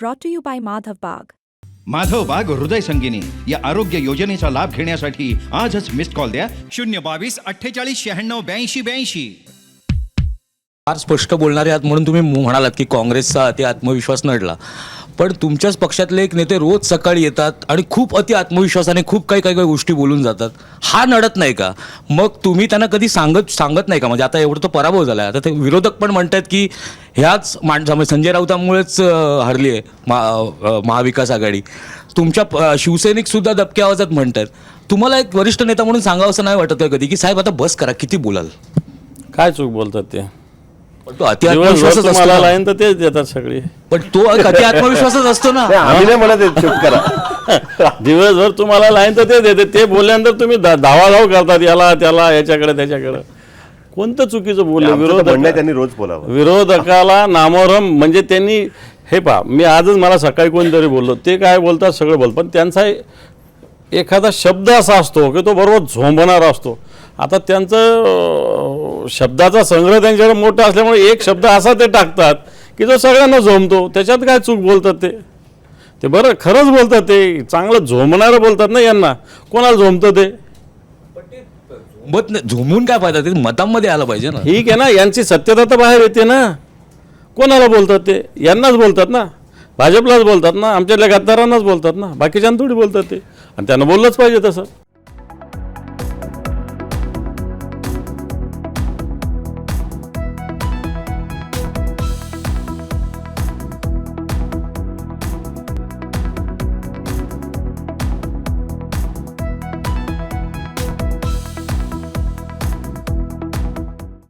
brought to you by Madhav Bagh. Madhav बाग हृदय संगिनी या आरोग्य योजनेचा लाभ घेण्यासाठी आजच मिस्ड कॉल द्या. शून्य बावीस अठ्ठेचाळीस शहाण्णव ब्याऐंशी ब्याऐंशी. फार स्पष्ट बोलणारे आहात म्हणून तुम्ही म्हणालात की काँग्रेसचा अति आत्मविश्वास नडला. पण तुमच्याच पक्षातले एक नेते रोज सकाळी येतात आणि खूप अति आत्मविश्वासाने खूप काही काही काही गोष्टी बोलून जातात. हा नडत नाही का? मग तुम्ही त्यांना कधी सांगत सांगत नाही का? म्हणजे आता एवढं तो पराभव झाला आता ते विरोधक पण म्हणतात की ह्याच माणसा म्हणजे संजय राऊतांमुळेच हरली आहे महा महाविकास आघाडी. तुमच्या शिवसैनिक सुद्धा दबक्या आवाजात म्हणतात तुम्हाला एक वरिष्ठ नेता म्हणून सांगावं असं नाही वाटत का कधी? की साहेब आता बस करा किती बोलाल? काय चूक बोलतात ते? पण तो अति दिवसभर आत्मविश्वासच असतो ना. लाईन तर तेच देतात सगळे. पण तो एक अति आत्मविश्वासच असतो ना. नाही, आम्ही नाही म्हणत आहे, चूप करा. दिवसभर तुम्हाला लाईन तर ते देते. ते बोलल्यानंतर तुम्ही धावाधाव करतात. याला त्याला याच्याकडे त्याच्याकडे. कोणतं चुकीचं बोलले? आमचं तर म्हणणं आहे विरोधक त्यांनी रोज बोलावं. विरोधकाला नामोरम म्हणजे त्यांनी हे पहा मी आजच मला सकाळी कोणतरी बोललो. ते काय बोलतात सगळं बोल. पण त्यांचा एखादा शब्द असा असतो की तो बरोबर झोंबणारा असतो. आता त्यांचं शब्दाचा संग्रह त्यांच्याकडे मोठा असल्यामुळे एक शब्द असा ते टाकतात की जो सगळ्यांना झोंबतो. त्याच्यात काय चूक बोलतात ते? ते बरं खरंच बोलतात ते. चांगलं झोंबणारं बोलतात ना यांना. कोणाला झोंबतं ते? झोंबून काय फायदा? ते मतांमध्ये आलं पाहिजे ना. ठीक आहे ना यांची सत्यता तर बाहेर येते ना. कोणाला बोलतात ते? यांनाच बोलतात ना. भाजपलाच बोलतात ना आमच्यातल्या गद्दारांनाच बोलतात ना बाकीच्यांना थोडी बोलतात ते. आणि त्यांना बोललंच पाहिजे तसं.